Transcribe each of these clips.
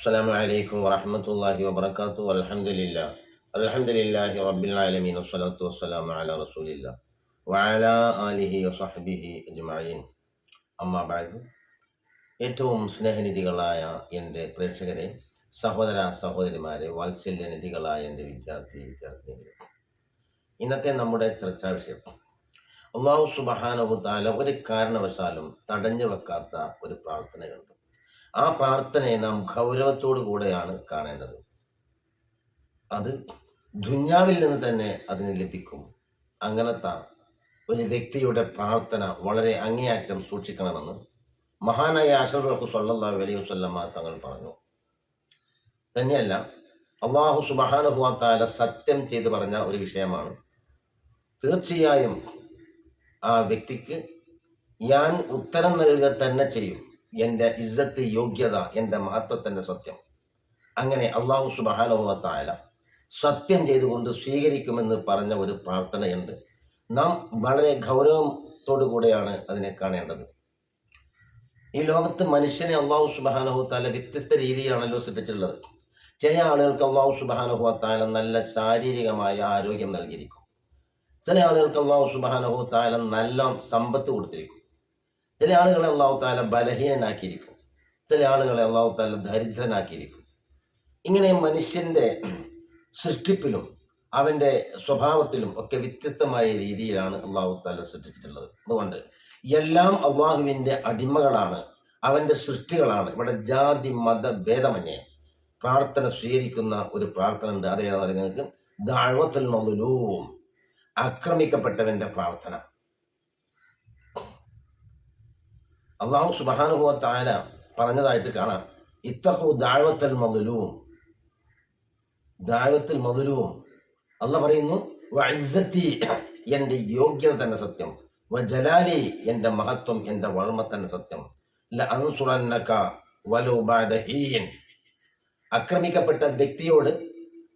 السلام عليكم ورحمة الله وبركاته والحمد لله الحمد لله رب العالمين والصلاة والسلام على رسول الله وعلى آله وصحبه أجمعين أما بعد ഏറ്റവും സ്നേഹനിധികളായ എൻ്റെ പ്രേക്ഷകരെ സഹോദര സഹോദരിമാരെ വാത്സല്യനിധികളായ എൻ്റെ വിദ്യാർത്ഥി വിദ്യാർത്ഥിനികളെ ഇന്നത്തെ നമ്മുടെ ചർച്ചാ വിഷയം അള്ളാഹു സുബഹാനഹു താല ഒരു കാരണവശാലും തടഞ്ഞു വെക്കാത്ത ഒരു പ്രാർത്ഥനയുണ്ട് ആ പ്രാർത്ഥനയെ നാം ഗൗരവത്തോടു കൂടെയാണ് കാണേണ്ടത്. അത് ദുഞ്ഞാവിൽ നിന്ന് തന്നെ അതിന് ലഭിക്കും. അങ്ങനത്തെ ഒരു വ്യക്തിയുടെ പ്രാർത്ഥന വളരെ അങ്ങേയറ്റം സൂക്ഷിക്കണമെന്ന് മഹാനായ അഷറഫ് സല്ലാ അലൈഹി വസല്ലമ തങ്ങൾ പറഞ്ഞു. തന്നെയല്ല അള്ളാഹു സുബഹാനുഭവത്താല സത്യം ചെയ്തു പറഞ്ഞ ഒരു വിഷയമാണ്. തീർച്ചയായും ആ വ്യക്തിക്ക് ഞാൻ ഉത്തരം നൽകുക തന്നെ ചെയ്യും. എന്റെ ഇജ്ജത്ത് യോഗ്യത എന്റെ മഹത്വത്തിന്റെ സത്യം. അങ്ങനെ അള്ളാഹു സുബഹാനുഭവത്തായ സത്യം ചെയ്തുകൊണ്ട് സ്വീകരിക്കുമെന്ന് പറഞ്ഞ ഒരു പ്രാർത്ഥനയുണ്ട്. നാം വളരെ ഗൗരവത്തോടു കൂടെയാണ് അതിനെ കാണേണ്ടത്. ഈ ലോകത്ത് മനുഷ്യനെ അള്ളാഹു സുബാനഹുത്താല വ്യത്യസ്ത രീതിയിലാണല്ലോ സൃഷ്ടിച്ചിട്ടുള്ളത് ചില ആളുകൾക്ക് അള്ളാഹു സുബാനഹുത്താല നല്ല ശാരീരികമായ ആരോഗ്യം നൽകിയിരിക്കും. ചില ആളുകൾക്ക് അള്ളാഹു സുബാനഹുത്താല നല്ല സമ്പത്ത് കൊടുത്തിരിക്കും. ചില ആളുകളെ അള്ളാഹു താല ബലഹീനനാക്കിയിരിക്കും. ചില ആളുകളെ അള്ളാഹു താല ദരിദ്രനാക്കിയിരിക്കും. ഇങ്ങനെ മനുഷ്യന്റെ സൃഷ്ടിപ്പിലും അവന്റെ സ്വഭാവത്തിലും ഒക്കെ വ്യത്യസ്തമായ രീതിയിലാണ് അള്ളാഹു താല സൃഷ്ടിച്ചിട്ടുള്ളത്. അതുകൊണ്ട് എല്ലാം അള്ളാഹുവിന്റെ അടിമകളാണ്. അവന്റെ സൃഷ്ടികളാണ്. ഇവിടെ ജാതി മത ഭേദമന്യേ പ്രാർത്ഥന സ്വീകരിക്കുന്ന ഒരു പ്രാർത്ഥന ഉണ്ട്. അതേതാ നിങ്ങൾക്ക്? ദാഴ്വത്തിൽ മൊതലൂം ആക്രമിക്കപ്പെട്ടവന്റെ പ്രാർത്ഥന. അള്ളാഹു സുബാനുഭവ താര പറഞ്ഞതായിട്ട് കാണാം. ഇത്തഹു ദാഴ്വത്തൽ മധുരവും ദാഴ്വത്തിൽ മധുരവും അല്ല പറയുന്നു വൈസത്തി എന്റെ യോഗ്യത തന്നെ സത്യം. വ ജലാലി എന്റെ മഹത്വം എന്റെ വളർമ്മ തന്നെ സത്യം. ആക്രമിക്കപ്പെട്ട വ്യക്തിയോട്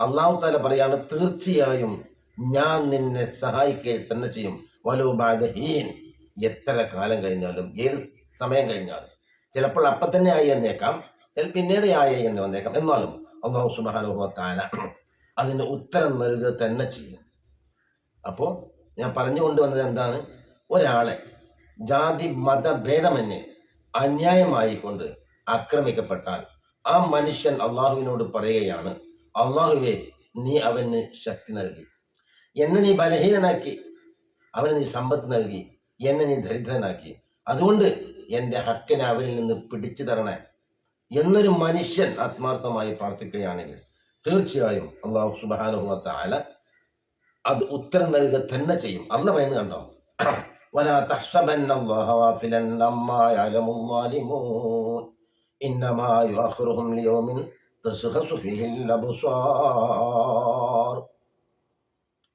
അള്ളാഹു താല പറയാണ് തീർച്ചയായും ഞാൻ നിന്നെ സഹായിക്കുക തന്നെ ചെയ്യും. വലോ ബഅദ എത്ര കാലം കഴിഞ്ഞാലും ഏത് സമയം കഴിഞ്ഞാൽ. ചിലപ്പോൾ അപ്പം തന്നെ ആയി എന്നേക്കാം. പിന്നീട് ആയി എന്ന് വന്നേക്കാം. എന്നാലും അള്ളാഹു സുബാനുഭവത്താന അതിന് ഉത്തരം നൽകുക തന്നെ ചെയ്യും. അപ്പോൾ ഞാൻ പറഞ്ഞു കൊണ്ടുവന്നത് എന്താണ്? ഒരാളെ ജാതി മതഭേദമന്യേ അന്യായമായിക്കൊണ്ട് ആക്രമിക്കപ്പെട്ടാൽ ആ മനുഷ്യൻ അള്ളാഹുവിനോട് പറയുകയാണ് അള്ളാഹുവെ നീ അവന് ശക്തി നൽകി. എന്നെ നീ ബലഹീനനാക്കി. അവന് നീ സമ്പത്ത് നൽകി. എന്നെ നീ ദരിദ്രനാക്കി. അതുകൊണ്ട് എൻ്റെ ഹക്കിനെ അവനിൽ നിന്ന് പിടിച്ചു തരണേ എന്നൊരു മനുഷ്യൻ ആത്മാർത്ഥമായി പ്രാർത്ഥിക്കുകയാണെങ്കിൽ തീർച്ചയായും അള്ളാഹു സുബാനുഭവത്തായ അത് ഉത്തരം നൽകുക തന്നെ ചെയ്യും അല്ല പറയുന്നത് കണ്ടോ ولا تحسبن الله غافلا عما يعلم الظالمون إنما يؤخرهم ليوم تشخص فيه الأبصار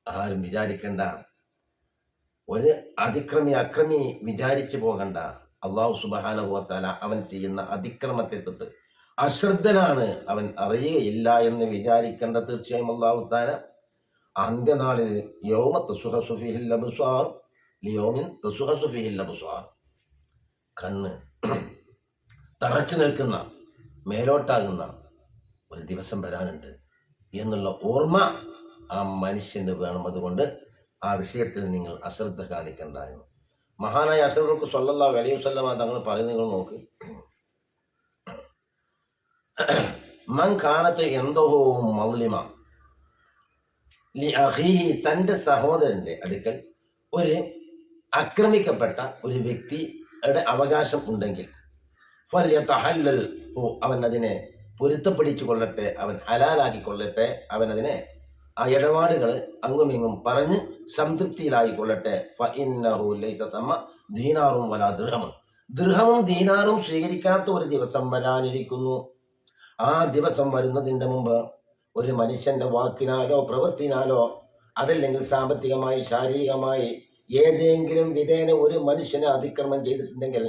ആരും വിചാരിക്കണ്ട ഒരു അതിക്രമി അക്രമി വിചാരിച്ചു പോകണ്ട അള്ളാഹു സുബാനുഭവത്താല അവൻ ചെയ്യുന്ന അതിക്രമത്തെ തൊട്ട് അശ്രദ്ധനാണ് അവൻ അറിയുകയില്ല എന്ന് വിചാരിക്കേണ്ട തീർച്ചയായും അള്ളാഹുത്താല അന്ത്യനാളിൽ ലിയോമിൻ തസുഹസുഫിഹിൽ അബുസ്വാർ കണ്ണ് തറച്ചു നിൽക്കുന്ന മേലോട്ടാകുന്ന ഒരു ദിവസം വരാനുണ്ട് എന്നുള്ള ഓർമ്മ ആ മനുഷ്യന് വേണം. അതുകൊണ്ട് ആ വിഷയത്തിൽ നിങ്ങൾ അശ്രദ്ധ കാണിക്കണ്ട എന്ന്. മഹാനായ അസറുക്ക് സ്വല്ലാ വലിയ സ്വല്ലമാ തങ്ങൾ പറയുന്നത് നിങ്ങൾ നോക്ക്. മൻ എന്തോ മൗലിമ. ലി അഹീഹി തന്റെ സഹോദരന്റെ അടുക്കൽ ഒരു ആക്രമിക്കപ്പെട്ട ഒരു വ്യക്തിയുടെ അവകാശം ഉണ്ടെങ്കിൽ അവൻ അതിനെ പൊരുത്തപ്പെടിച്ചു കൊള്ളട്ടെ അവൻ ഹലാലാക്കി കൊള്ളട്ടെ അവൻ അതിനെ ആ ഇടപാടുകൾ അങ്ങുമിങ്ങും പറഞ്ഞ് സംതൃപ്തിയിലായി കൊള്ളട്ടെ ഫ ലൈസ സമ ദീനാറും വല ദൃഹമും. ദൃഹവും ദീനാറും സ്വീകരിക്കാത്ത ഒരു ദിവസം വരാനിരിക്കുന്നു. ആ ദിവസം വരുന്നതിന്റെ മുമ്പ് ഒരു മനുഷ്യന്റെ വാക്കിനാലോ പ്രവൃത്തിനാലോ അതല്ലെങ്കിൽ സാമ്പത്തികമായി ശാരീരികമായി ഏതെങ്കിലും വിധേന ഒരു മനുഷ്യനെ അതിക്രമം ചെയ്തിട്ടുണ്ടെങ്കിൽ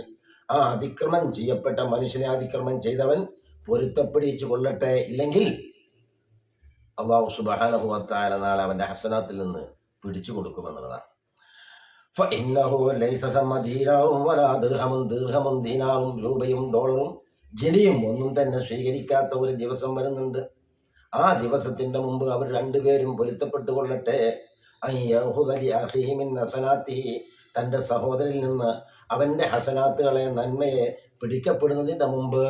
ആ അതിക്രമം ചെയ്യപ്പെട്ട മനുഷ്യനെ അതിക്രമം ചെയ്തവൻ പൊരുത്തപ്പെടിച്ചു കൊള്ളട്ടെ ഇല്ലെങ്കിൽ അള്ളാഹു സുബാനഹുവത്തായ നാളെ അവന്റെ ഹസനാത്തിൽ നിന്ന് പിടിച്ചു കൊടുക്കുമെന്നുള്ളതാണ് فإنه ليس ثم دينار ولا درهم درهم دينار രൂപയും ഡോളറും ജനിയും ഒന്നും തന്നെ സ്വീകരിക്കാത്ത ഒരു ദിവസം വരുന്നുണ്ട് ആ ദിവസത്തിന്റെ മുമ്പ് അവർ രണ്ടുപേരും പൊരുത്തപ്പെട്ടു കൊള്ളട്ടെ അയ്യഹുദലി അഹീമിൻ ഹസനാത്തിഹി തന്റെ സഹോദരിൽ നിന്ന് അവന്റെ ഹസനാത്തുകളെ നന്മയെ പിടിക്കപ്പെടുന്നതിന്റെ മുമ്പ്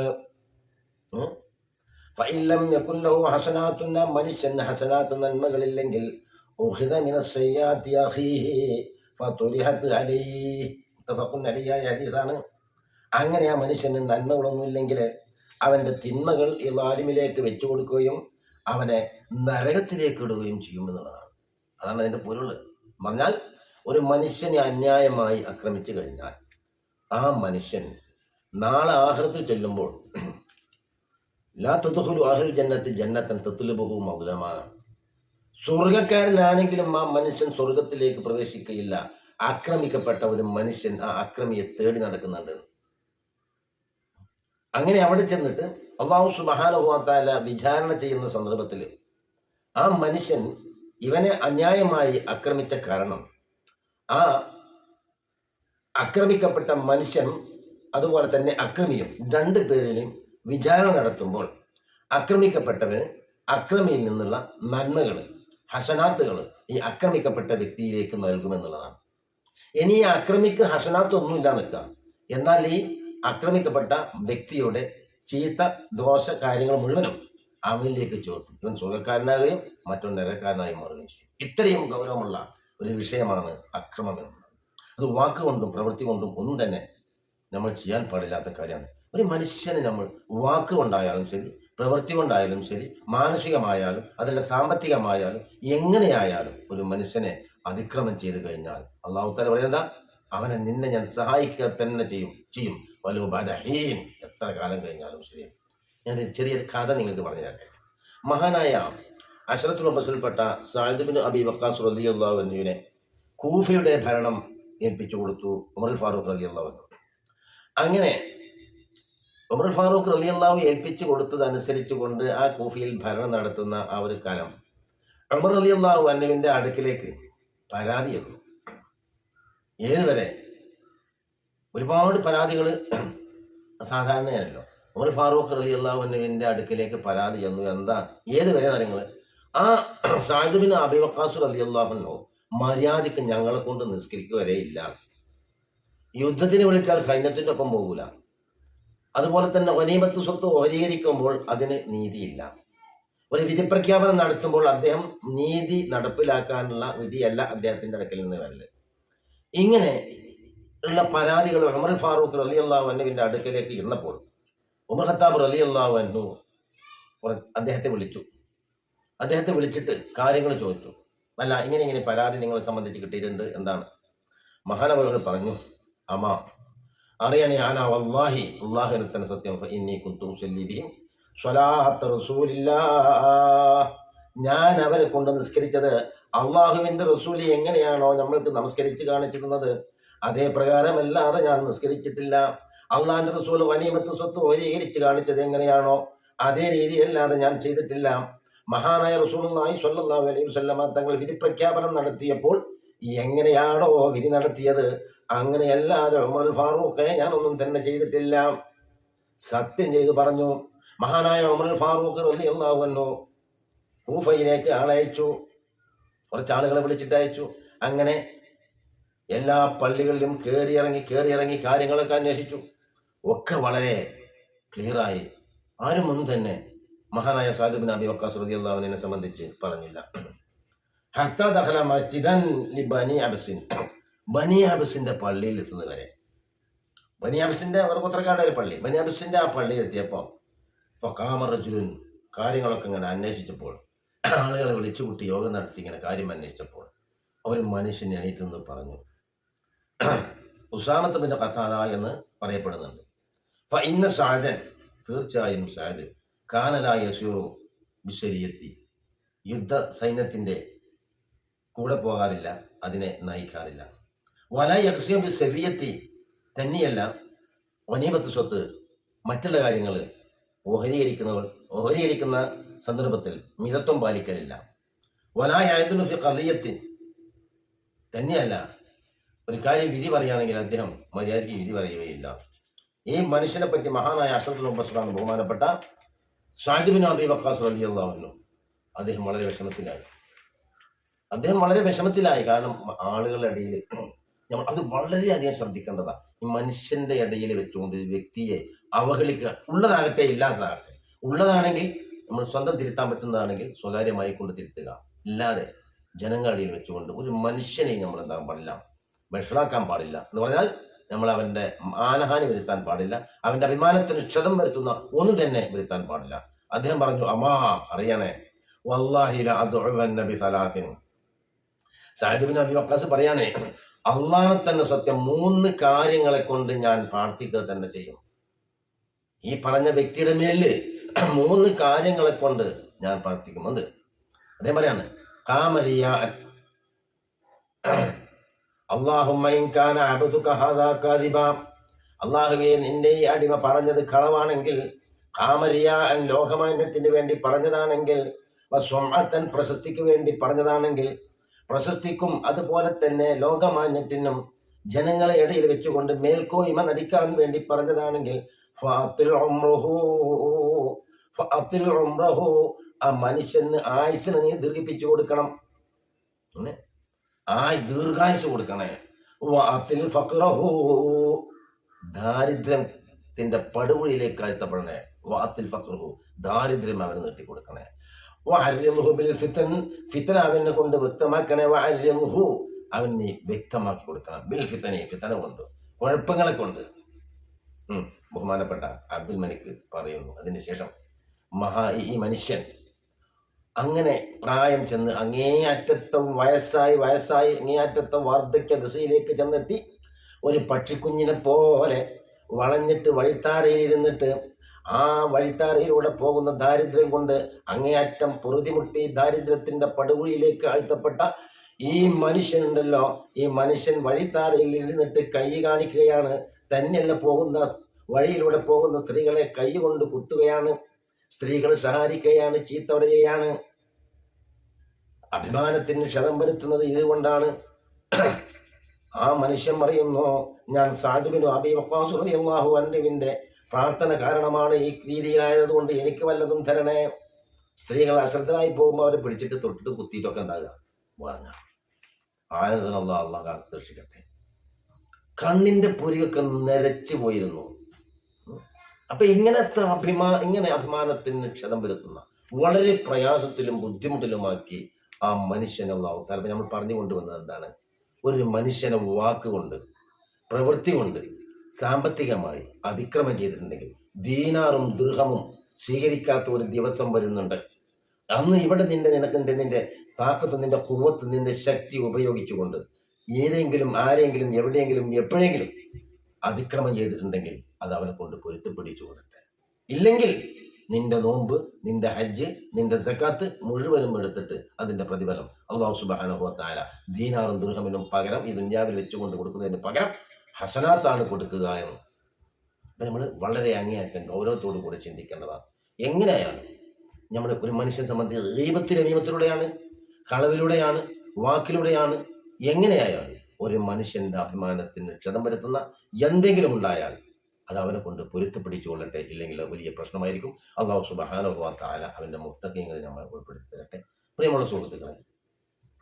ഉം, ഫഇല്ലം യകുല്ലഹു ഹസനാത്തുന്ന മനുഷ്യൻ ഹസനാത്ത് നന്മകളില്ലെങ്കിൽ ഹദീസാണ്. അങ്ങനെ ആ മനുഷ്യന് നന്മകളൊന്നുമില്ലെങ്കിൽ അവന്റെ തിന്മകൾ ഈ വാലിമിലേക്ക് വെച്ചു കൊടുക്കുകയും അവനെ നരകത്തിലേക്ക് ഇടുകയും ചെയ്യും എന്നുള്ളതാണ്. അതാണ് അതിന്റെ പൊരുൾ. പറഞ്ഞാൽ ഒരു മനുഷ്യനെ അന്യായമായി ആക്രമിച്ചു കഴിഞ്ഞാൽ ആ മനുഷ്യൻ നാളെ ആഹൃത്തിൽ ചെല്ലുമ്പോൾ ലാ തതുഹുലു ആഹുൽ ജന്നത്ത് ജന്നത്തൻ തത്തുലുബഹു മൗലമാണ് സ്വർഗക്കാരനാണെങ്കിലും ആ മനുഷ്യൻ സ്വർഗത്തിലേക്ക് പ്രവേശിക്കുകയില്ല ആക്രമിക്കപ്പെട്ട ഒരു മനുഷ്യൻ ആ അക്രമിയെ തേടി നടക്കുന്നുണ്ട്. അങ്ങനെ അവിടെ ചെന്നിട്ട് അള്ളാഹു സുബാനുഭവത്താല വിചാരണ ചെയ്യുന്ന സന്ദർഭത്തിൽ ആ മനുഷ്യൻ ഇവനെ അന്യായമായി ആക്രമിച്ച കാരണം ആ ആക്രമിക്കപ്പെട്ട മനുഷ്യൻ അതുപോലെ തന്നെ അക്രമിയും രണ്ടു പേരിലും വിചാരണ നടത്തുമ്പോൾ ആക്രമിക്കപ്പെട്ടവന് അക്രമിയിൽ നിന്നുള്ള നന്മകൾ ഹസനാത്തുകൾ ഈ ആക്രമിക്കപ്പെട്ട വ്യക്തിയിലേക്ക് നൽകുമെന്നുള്ളതാണ്. ഇനി ഈ അക്രമിക്ക് ഹസനാത്ത് ഒന്നുമില്ല നിൽക്കുക. എന്നാൽ ഈ ആക്രമിക്കപ്പെട്ട വ്യക്തിയുടെ ചീത്ത ദോഷ കാര്യങ്ങൾ മുഴുവനും അവനിലേക്ക് ചോർത്തും. ഇവൻ സുഖക്കാരനാകുകയും മറ്റൊരു നിരക്കാരനായി മാറുകയും ചെയ്യും. ഇത്രയും ഗൗരവമുള്ള ഒരു വിഷയമാണ് അക്രമം എന്നുള്ളത്. അത് വാക്കുകൊണ്ടും പ്രവൃത്തി കൊണ്ടും ഒന്നും തന്നെ നമ്മൾ ചെയ്യാൻ പാടില്ലാത്ത കാര്യമാണ്. ഒരു മനുഷ്യന് നമ്മൾ വാക്ക് വാക്കുകൊണ്ടായാലും ശരി പ്രവൃത്തി കൊണ്ടായാലും ശരി മാനസികമായാലും അതല്ല സാമ്പത്തികമായാലും എങ്ങനെയായാലും ഒരു മനുഷ്യനെ അതിക്രമം ചെയ്തു കഴിഞ്ഞാൽ അള്ളാഹു തല പറയുന്നത് അവനെ നിന്നെ ഞാൻ സഹായിക്കുക തന്നെ ചെയ്യും ചെയ്യും. വലു ബദഹീൻ എത്ര കാലം കഴിഞ്ഞാലും ശരി. ഞാൻ ചെറിയൊരു കഥ നിങ്ങൾക്ക് പറഞ്ഞു തരട്ടെ മഹാനായ അഷറത്തുൽ ബസ്സിൽപ്പെട്ട സാഹിബിൻ അബി വക്കാസ് റലി അള്ളാഹുവിനെ കൂഫയുടെ ഭരണം ഏൽപ്പിച്ചു കൊടുത്തു ഉമർ ഫാറൂഖ് റലി അള്ളാഹു അങ്ങനെ ഉമർ ഫാറൂഖ് റലി അള്ളാഹു ഏൽപ്പിച്ചു കൊടുത്തതനുസരിച്ച് കൊണ്ട് ആ കൂഫിയിൽ ഭരണം നടത്തുന്ന ആ ഒരു കാലം ഉമർ റലിയല്ലാവ് അന്നുവിന്റെ അടുക്കിലേക്ക് പരാതി എന്നു ഏതുവരെ ഒരുപാട് പരാതികൾ സാധാരണയല്ലോ ഉമർ ഫാറൂഖ് റലി അള്ളാഹുവിന്റെ അടുക്കിലേക്ക് പരാതി ചെന്നു. എന്താ? ഏതുവരെ നിങ്ങൾ? ആ സാഹിബിന് അബിവക്കാസു റലിയല്ലാഹുനോ മര്യാദയ്ക്ക് ഞങ്ങളെ കൊണ്ട് നിസ്കരിക്കുവരെ ഇല്ല. യുദ്ധത്തിന് വിളിച്ചാൽ സൈന്യത്തിന്റെ ഒപ്പം പോകൂല. അതുപോലെ തന്നെ ഒനീമത്ത് സ്വത്ത് ഓരീകരിക്കുമ്പോൾ അതിന് നീതിയില്ല. ഒരു വിധി പ്രഖ്യാപനം നടത്തുമ്പോൾ അദ്ദേഹം നീതി നടപ്പിലാക്കാനുള്ള വിധിയല്ല അദ്ദേഹത്തിന്റെ അടുക്കൽ നിന്ന് വരൽ. ഇങ്ങനെ ഉള്ള പരാതികൾ ഉമർ ഫാറൂഖ് റലി അള്ളാഹു അന്നുവിന്റെ അടുക്കലേക്ക് ഇരുന്നപ്പോൾ ഉമർ ഖത്താബ് റലി അള്ളാഹു അന്നു അദ്ദേഹത്തെ വിളിച്ചു. അദ്ദേഹത്തെ വിളിച്ചിട്ട് കാര്യങ്ങൾ ചോദിച്ചു. അല്ല ഇങ്ങനെ ഇങ്ങനെ പരാതി നിങ്ങളെ സംബന്ധിച്ച് കിട്ടിയിട്ടുണ്ട് എന്താണ്? മഹാനവകൾ പറഞ്ഞു അമ്മ അറിയണേ ആന വല്ലാഹി അള്ളാഹുവിനെ തന്നെ സത്യം. ഞാൻ അവരെ കൊണ്ട് നിസ്കരിച്ചത് അള്ളാഹുവിന്റെ റസൂലി എങ്ങനെയാണോ നമ്മൾക്ക് നമസ്കരിച്ച് കാണിച്ചിരുന്നത്. അതേ പ്രകാരമല്ലാതെ ഞാൻ നിസ്കരിച്ചിട്ടില്ല. അള്ളാഹിന്റെ റസൂൽ വനീമത്ത് സ്വത്ത് ഓരീകരിച്ച് കാണിച്ചത് എങ്ങനെയാണോ അതേ രീതിയല്ലാതെ ഞാൻ ചെയ്തിട്ടില്ല. മഹാനായ റസൂലുള്ളാഹി സ്വല്ലല്ലാഹു അലൈഹി വസല്ലമ തങ്ങൾ വിധി പ്രഖ്യാപനം നടത്തിയപ്പോൾ എങ്ങനെയാണോ വിധി നടത്തിയത്. അങ്ങനെയല്ലാതെ ഉമർ ഫാറൂഖെ ഞാനൊന്നും തന്നെ ചെയ്തിട്ടില്ല. സത്യം ചെയ്ത് പറഞ്ഞു. മഹാനായ ഉമർ ഫാറൂഖ് റളിയല്ലാഹു അൻഹു കൂഫയിലേക്ക് ആളയച്ചു. കുറച്ച് ആളുകളെ വിളിച്ചിട്ട് അയച്ചു. അങ്ങനെ എല്ലാ പള്ളികളിലും കയറിയിറങ്ങി കയറിയിറങ്ങി കാര്യങ്ങളൊക്കെ അന്വേഷിച്ചു. ഒക്കെ വളരെ ക്ലിയറായി ആരും ഒന്നും തന്നെ മഹാനായ സാദിബിൻ അബി വക്കാസ് റളിയല്ലാഹുവിനെ സംബന്ധിച്ച് പറഞ്ഞില്ല. ഹത്ത ദഹല മസ്ജിദൻ ലി ബനി അബസിൻ ബനി അബസിന്റെ പള്ളിയിൽ എത്തുന്നത് ബനി അബസിന്റെ അവർ പുത്രക്കാട് ഒരു പള്ളി. ബനി അബസിന്റെ ആ പള്ളിയിൽ എത്തിയപ്പോൾ കാമറജുലൻ കാര്യങ്ങളൊക്കെ ഇങ്ങനെ അന്വേഷിച്ചപ്പോൾ ആളുകളെ വിളിച്ചുകൂട്ടി യോഗം നടത്തി ഇങ്ങനെ കാര്യം അന്വേഷിച്ചപ്പോൾ ഒരു മനുഷ്യൻ എണീറ്റെന്ന് പറഞ്ഞു. ഉസാമത്തമിന്റെ കഥാത എന്ന് പറയപ്പെടുന്നുണ്ട്. അപ്പം ഇന്ന സാദൻ തീർച്ചയായും സാദ് കാനലായ യസൂറു വിശരിയെത്തി യുദ്ധ സൈന്യത്തിന്റെ കൂടെ പോകാറില്ല അതിനെ നയിക്കാറില്ല. വല യക്സിയം സെഫിയത്തി തന്നെയല്ല വനീപത്ത് സ്വത്ത് മറ്റുള്ള കാര്യങ്ങൾ ഓഹരീകരിക്കുന്നവർ ഓഹരീകരിക്കുന്ന സന്ദർഭത്തിൽ മിതത്വം പാലിക്കലില്ല. വലായായതിനു ഫി കലിയത്തിൻ തന്നെയല്ല ഒരു കാര്യം വിധി പറയുകയാണെങ്കിൽ അദ്ദേഹം മര്യാദയ്ക്ക് വിധി പറയുകയില്ല. ഈ മനുഷ്യനെ പറ്റി മഹാനായ അഷറഫുൽ മുബസ്റാണ് ബഹുമാനപ്പെട്ട സാഹിബിൻ അബി വക്കാസ് റലിയല്ലാഹുന്നു അദ്ദേഹം വളരെ വിഷമത്തിലായി അദ്ദേഹം വളരെ വിഷമത്തിലായി. കാരണം ആളുകളുടെ ഇടയിൽ നമ്മൾ അത് വളരെയധികം ശ്രദ്ധിക്കേണ്ടതാണ് ഈ മനുഷ്യന്റെ ഇടയിൽ വെച്ചുകൊണ്ട് വ്യക്തിയെ അവഹേളിക്കുക ഉള്ളതാകട്ടെ ഇല്ലാത്തതാകട്ടെ. ഉള്ളതാണെങ്കിൽ നമ്മൾ സ്വന്തം തിരുത്താൻ പറ്റുന്നതാണെങ്കിൽ സ്വകാര്യമായി കൊണ്ട് തിരുത്തുക. ഇല്ലാതെ ജനങ്ങളുടെ ഇടയിൽ വെച്ചുകൊണ്ട് ഒരു മനുഷ്യനെയും നമ്മൾ എന്താകാൻ പാടില്ല വഷളാക്കാൻ പാടില്ല എന്ന് പറഞ്ഞാൽ നമ്മൾ അവന്റെ മാനഹാനി വരുത്താൻ പാടില്ല അവന്റെ അഭിമാനത്തിന് ക്ഷതം വരുത്തുന്ന ഒന്നും തന്നെ വരുത്താൻ പാടില്ല. അദ്ദേഹം പറഞ്ഞു അമാ അറിയണേ. വല്ലാഹില അദ്ഉവൻ നബി സലാത്തിൻ സാഹിബിൻ അബി വക്കാസ് പറയാനേ അള്ളാഹെ തന്നെ സത്യം മൂന്ന് കാര്യങ്ങളെ കൊണ്ട് ഞാൻ പ്രാർത്ഥിക്കുക തന്നെ ചെയ്യും. ഈ പറഞ്ഞ വ്യക്തിയുടെ മേലിൽ മൂന്ന് കാര്യങ്ങളെ കൊണ്ട് ഞാൻ പ്രാർത്ഥിക്കും. അത് പറയാണ് കാമരിയ അള്ളാഹുവെ നിന്റെ ഈ അടിമ പറഞ്ഞത് കളവാണെങ്കിൽ കാമരിയ ലോകമാന്യത്തിന് വേണ്ടി പറഞ്ഞതാണെങ്കിൽ പ്രശസ്തിക്ക് വേണ്ടി പറഞ്ഞതാണെങ്കിൽ പ്രശസ്തിക്കും അതുപോലെ തന്നെ ലോകമാന്യത്തിനും ജനങ്ങളെ ഇടയിൽ വെച്ചുകൊണ്ട് മേൽക്കോയ്മ നടിക്കാൻ വേണ്ടി പറഞ്ഞതാണെങ്കിൽ. ആ മനുഷ്യന് ആയുസിന് നീ ദീർഘിപ്പിച്ചു കൊടുക്കണം. ആയി ദീർഘായുസ് കൊടുക്കണേ. ദാരിദ്ര്യത്തിന്റെ പടുകുഴിയിലേക്ക് അഴുത്തപ്പെടണേ വാത്തിൽ ഫക്രഹു ദാരിദ്ര്യം അവന് നീട്ടി കൊടുക്കണേ വഅല്ലിംഹു ബിൽ ഫിത്തൻ കൊണ്ട് വ്യക്തമാക്കണേ വഅല്ലിംഹു അവൻ നീ വ്യക്തമാക്കി കൊടുക്കണം. ബിൽ ഫിത്തനെ ഫിത്തന കൊണ്ട് കുഴപ്പങ്ങളെ കൊണ്ട്. ബഹുമാനപ്പെട്ട അബ്ദുൽ മലിക് പറയുന്നു. അതിനുശേഷം മഹാ ഈ മനുഷ്യൻ അങ്ങനെ പ്രായം ചെന്ന് അങ്ങേയറ്റത്തെ വയസ്സായി വയസ്സായി അങ്ങേയറ്റത്തെ വാർദ്ധക്യ ദിശയിലേക്ക് ചെന്നെത്തി ഒരു പക്ഷിക്കുഞ്ഞിനെ പോലെ വളഞ്ഞിട്ട് വഴിത്താരയിൽ ഇരുന്നിട്ട് ആ വഴിത്താരയിലൂടെ പോകുന്ന ദാരിദ്ര്യം കൊണ്ട് അങ്ങേയറ്റം പൊറുതിമുട്ടി ദാരിദ്ര്യത്തിന്റെ പടുകുഴിയിലേക്ക് ആഴ്ത്തപ്പെട്ട ഈ മനുഷ്യനുണ്ടല്ലോ. ഈ മനുഷ്യൻ വഴിത്താരയിൽ ഇരുന്നിട്ട് കൈ കാണിക്കുകയാണ്. തന്നെയല്ല പോകുന്ന വഴിയിലൂടെ പോകുന്ന സ്ത്രീകളെ കൈ കൊണ്ട് കുത്തുകയാണ്. സ്ത്രീകൾ സഹായിക്കുകയാണ് ചീത്ത പറയുകയാണ് അഭിമാനത്തിന് ക്ഷതം വരുത്തുന്നത് ഇതുകൊണ്ടാണ്. ആ മനുഷ്യൻ പറയുന്നു ഞാൻ സാധുവിനു അബി വക്കാസുറിയാഹു അന്നുവിന്റെ പ്രാർത്ഥന കാരണമാണ് ഈ രീതിയിലായതുകൊണ്ട് എനിക്ക് വല്ലതും തരണേ. സ്ത്രീകൾ അശ്രദ്ധരായി പോകുമ്പോൾ അവരെ പിടിച്ചിട്ട് തൊട്ടിട്ട് കുത്തിയിട്ടൊക്കെ ഉണ്ടാകുക വാങ്ങാം. ആയതിനുള്ള അള്ളാഹ് കണ്ണിന്റെ പൊരിയൊക്കെ നിരച്ചു പോയിരുന്നു. അപ്പൊ ഇങ്ങനത്തെ അഭിമാ ഇങ്ങനെ അഭിമാനത്തിന് ക്ഷതം വരുത്തുന്ന വളരെ പ്രയാസത്തിലും ബുദ്ധിമുട്ടിലുമാക്കി ആ മനുഷ്യനെ അള്ളാഹു നമ്മൾ പറഞ്ഞു കൊണ്ടുവന്നത് എന്താണ്? ഒരു മനുഷ്യനെ വാക്കുകൊണ്ട് പ്രവൃത്തി കൊണ്ട് സാമ്പത്തികമായി അതിക്രമം ചെയ്തിട്ടുണ്ടെങ്കിൽ ദീനാറും ദൃഹമും സ്വീകരിക്കാത്ത ഒരു ദിവസം വരുന്നുണ്ട്. അന്ന് ഇവിടെ നിന്റെ നിനക്ക് നിന്റെ താക്കത്ത് നിന്റെ കുവത്ത് നിന്റെ ശക്തി ഉപയോഗിച്ചുകൊണ്ട് ഏതെങ്കിലും ആരെങ്കിലും എവിടെയെങ്കിലും എപ്പോഴെങ്കിലും അതിക്രമം ചെയ്തിട്ടുണ്ടെങ്കിൽ അത് അവനെ കൊണ്ട് പൊരുത്തപ്പിടിച്ചു കൊടുക്കട്ടെ ഇല്ലെങ്കിൽ നിന്റെ നോമ്പ് നിന്റെ ഹജ്ജ് നിന്റെ സക്കാത്ത് മുഴുവനും എടുത്തിട്ട് അതിന്റെ പ്രതിഫലം അള്ളാഹു സുബാനുഭവത്തായ ദീനാറും ദുർഹമിനും പകരം ഈ ദുഞ്ഞാവിൽ വെച്ചുകൊണ്ട് കൊടുക്കുന്നതിന് പകരം ഹസനാത്താണ് കൊടുക്കുക എന്ന്. അപ്പം നമ്മൾ വളരെ അങ്ങേയറ്റം ഗൗരവത്തോടു കൂടി ചിന്തിക്കേണ്ടതാണ് എങ്ങനെയാണ്? നമ്മൾ ഒരു മനുഷ്യനെ സംബന്ധിച്ച് ദൈവത്തിലെ നിയമത്തിലൂടെയാണ് കളവിലൂടെയാണ് വാക്കിലൂടെയാണ് എങ്ങനെയായാലും ഒരു മനുഷ്യന്റെ അഭിമാനത്തിന് ക്ഷതം വരുത്തുന്ന എന്തെങ്കിലും ഉണ്ടായാൽ അത് അവനെ കൊണ്ട് പൊരുത്തപ്പിടിച്ചു കൊള്ളട്ടെ ഇല്ലെങ്കിൽ വലിയ പ്രശ്നമായിരിക്കും. അള്ളാഹു സുബഹാനുഭവത്താല അവന്റെ മുത്തക്കങ്ങളിൽ നമ്മൾ ഉൾപ്പെടുത്തി തരട്ടെ പ്രിയമുള്ള സുഹൃത്തുക്കളെ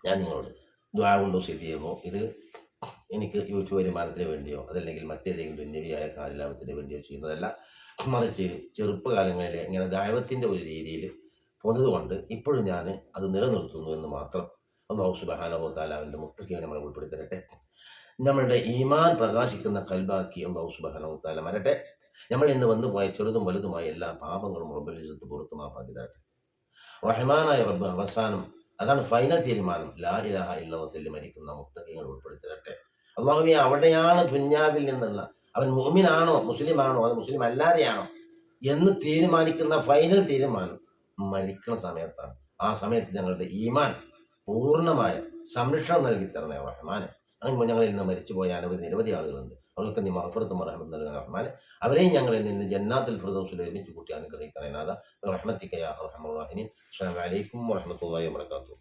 ഞാൻ നിങ്ങളോട് ദ്വാ കൊണ്ടോ ചെയ്യുമോ ഇത് എനിക്ക് യൂട്യൂബ് വരുമാനത്തിന് വേണ്ടിയോ അതല്ലെങ്കിൽ മറ്റേതെങ്കിലും ഉന്നതിയായ കാര്യലാഭത്തിന് വേണ്ടിയോ ചെയ്യുന്നതല്ല. മറിച്ച് ചെറുപ്പകാലങ്ങളിൽ ഇങ്ങനെ ദൈവത്തിന്റെ ഒരു രീതിയിൽ പോന്നതുകൊണ്ട് ഇപ്പോഴും ഞാൻ അത് നിലനിർത്തുന്നു എന്ന് മാത്രം അള്ളാഹു സുബാനോ അവന്റെ മുത്തക്കിയെ നമ്മൾ ഉൾപ്പെടുത്തരട്ടെ നമ്മളുടെ ഈമാൻ പ്രകാശിക്കുന്ന കൽബാക്കി അള്ളാഹു സുബഹാനുഭവത്താല മരട്ടെ നമ്മൾ ഇന്ന് വന്നു പോയ ചെറുതും വലുതുമായ എല്ലാ പാപങ്ങളും റബ്ബലിസത്ത് പുറത്തുമാപ്പാക്കി തരട്ടെ. റഹ്മാനായ റബ്ബ് അവസാനം അതാണ് ഫൈനൽ തീരുമാനം. ലാ ഇലാഹ മരിക്കുന്ന മുത്തകങ്ങൾ ഉൾപ്പെടുത്തിരട്ടെ അള്ളാഹുബി അവിടെയാണ് ദുന്യാവിൽ നിന്നുള്ള അവൻ മുഅ്മിനാണോ മുസ്ലിമാണോ അത് മുസ്ലിം അല്ലാതെയാണോ എന്ന് തീരുമാനിക്കുന്ന ഫൈനൽ തീരുമാനം മരിക്കുന്ന സമയത്താണ്. ആ സമയത്ത് ഞങ്ങളുടെ ഈമാൻ പൂർണമായ സംരക്ഷണം നൽകി തരണേ റഹ്മാൻ അങ്ങനെ ഞങ്ങളിൽ നിന്ന് മരിച്ചുപോയ അനവധി നിരവധി ആളുകളുണ്ട്. അവർക്ക് നീ മഹഫറത്തും റഹ്മത്ത് നൽകണ റഹ്മാനെ അവരെയും ഞങ്ങളെ നിന്ന് ജന്നാത്തിൽ ഫിർദൗസിൽ ഒരുമിച്ച് കൂട്ടി അനുഗ്രഹിക്കണേ നാഥ. റഹ്മത്തിക്കയ റഹ്മുർ റഹീം അസ്സലാമു അലൈക്കും വറഹ്മത്തുള്ളാഹി വബറകാതുഹു.